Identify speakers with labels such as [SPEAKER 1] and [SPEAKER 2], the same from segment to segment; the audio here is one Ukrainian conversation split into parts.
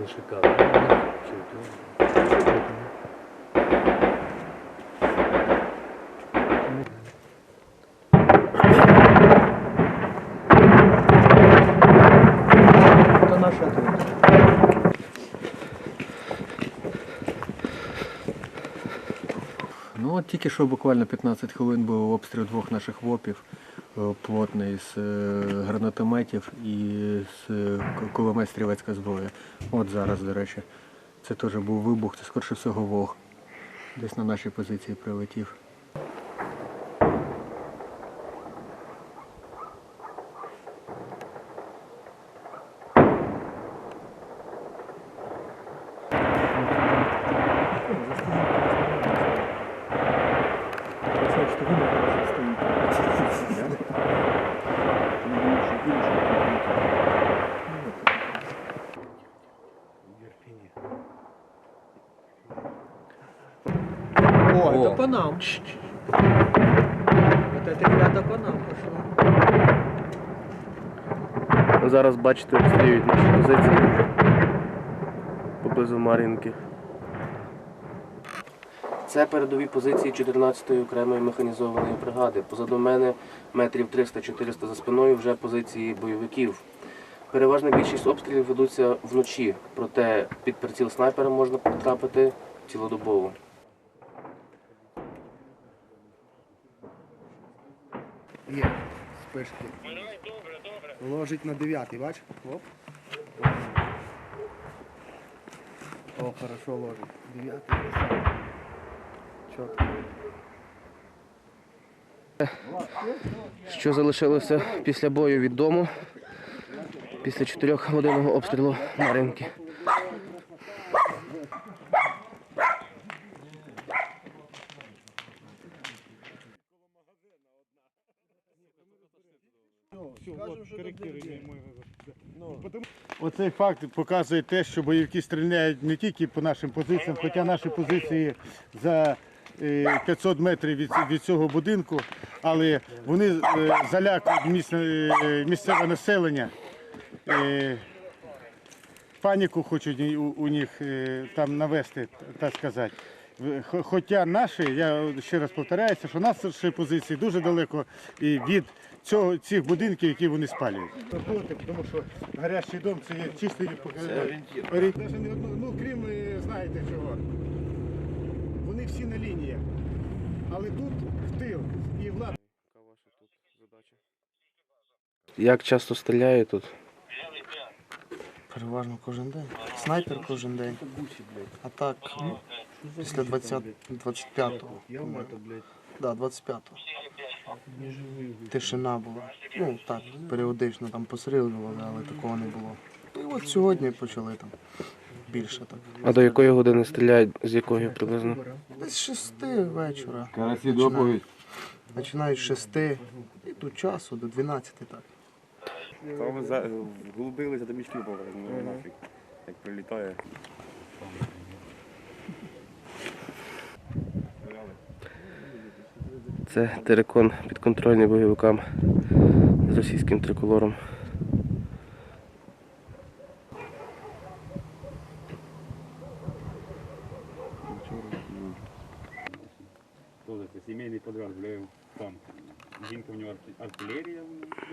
[SPEAKER 1] буде шикарно.
[SPEAKER 2] Ну от тільки що буквально 15 хвилин був обстріл двох наших ВОПів плотний з е, гранатометів і з е, кулемет стрілецька зброя. От зараз, до речі, це теж був вибух, це скорше всього вог. Десь на нашій позиції прилетів.
[SPEAKER 3] О, это по нам. Вот это ребята по нам пошло.
[SPEAKER 4] Зараз бачите, обстрілюють наші позиції поблизу Мар'їнки. Це передові позиції 14-ї окремої механізованої бригади. Позаду мене метрів 300-400 за спиною вже позиції бойовиків. Переважна більшість обстрілів ведуться вночі, проте під приціл снайпера можна потрапити цілодобово.
[SPEAKER 5] Є, спишки. Ложить на дев'ятий, бач? Оп. О, хорошо ложить. Дев'ятий, десятий. Чітко.
[SPEAKER 4] Що залишилося після бою від дому, після 4-годинного обстрілу Мар'їнки.
[SPEAKER 6] Оцей факт показує те, що бойовики стріляють не тільки по нашим позиціям, хоча наші позиції за е, 500 метрів від, від цього будинку, але вони е, залякують місце- е, місцеве населення. Е, Паніку хочуть у, у них е, там навести, так сказати. Хоча наші, я ще раз повторяюся, що наші позиції дуже далеко і від цього, цих будинків, які вони спалюють. Тому що гарячий дом це є чистий орієнтір. Ну, крім, е, знаєте чого. Вони всі на лініях. Але тут в тил і влада.
[SPEAKER 4] Як часто стріляє тут?
[SPEAKER 5] Переважно кожен день. Снайпер кожен день. А так, ну, після 20, 25-го. по-моєму. Да, 25-го. Тишина була. Ну так, періодично там пострілювали, але такого не було. І от сьогодні почали там більше так.
[SPEAKER 4] А до якої години стріляють, з якої приблизно?
[SPEAKER 5] Десь з 6 вечора. Починають. Починають з 6 і до часу, до 12 так.
[SPEAKER 7] Там за, вглубилися до мішків ну нафіг. Як прилітає.
[SPEAKER 4] Це терикон підконтрольний бойовикам з російським триколором.
[SPEAKER 7] Тоже це сімейний підрозділ, там. Жінка в нього артилерія,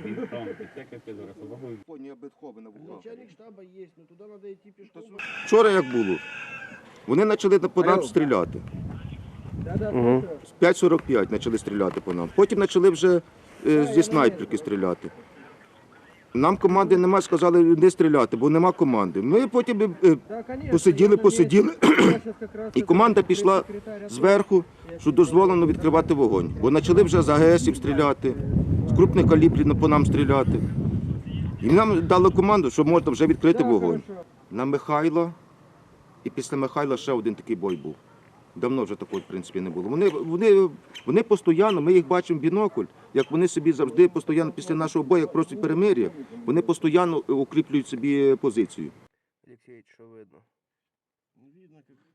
[SPEAKER 7] він танки, це капець зараз. Обагують.
[SPEAKER 8] Начальник штаба есть, но туда надо идти пешком.
[SPEAKER 9] Вчора як було? Вони почали по нам стріляти.
[SPEAKER 4] Угу.
[SPEAKER 9] 5.45 почали стріляти по нам. Потім почали вже е, зі снайперки стріляти. Нам команди немає, сказали не стріляти, бо нема команди. Ми потім е, посиділи, посиділи, і команда пішла зверху, що дозволено відкривати вогонь. Бо почали вже з АГСів стріляти, з крупних калібрів по нам стріляти. І нам дали команду, що можна вже відкрити вогонь. На Михайла, і після Михайла ще один такий бой був. Давно вже такого, в принципі, не було. Вони, вони, вони постійно, ми їх бачимо в бінокль, як вони собі завжди постійно після нашого бою, як просять перемир'я, вони постійно укріплюють собі позицію.
[SPEAKER 4] Олексій, що видно?
[SPEAKER 6] Видно, як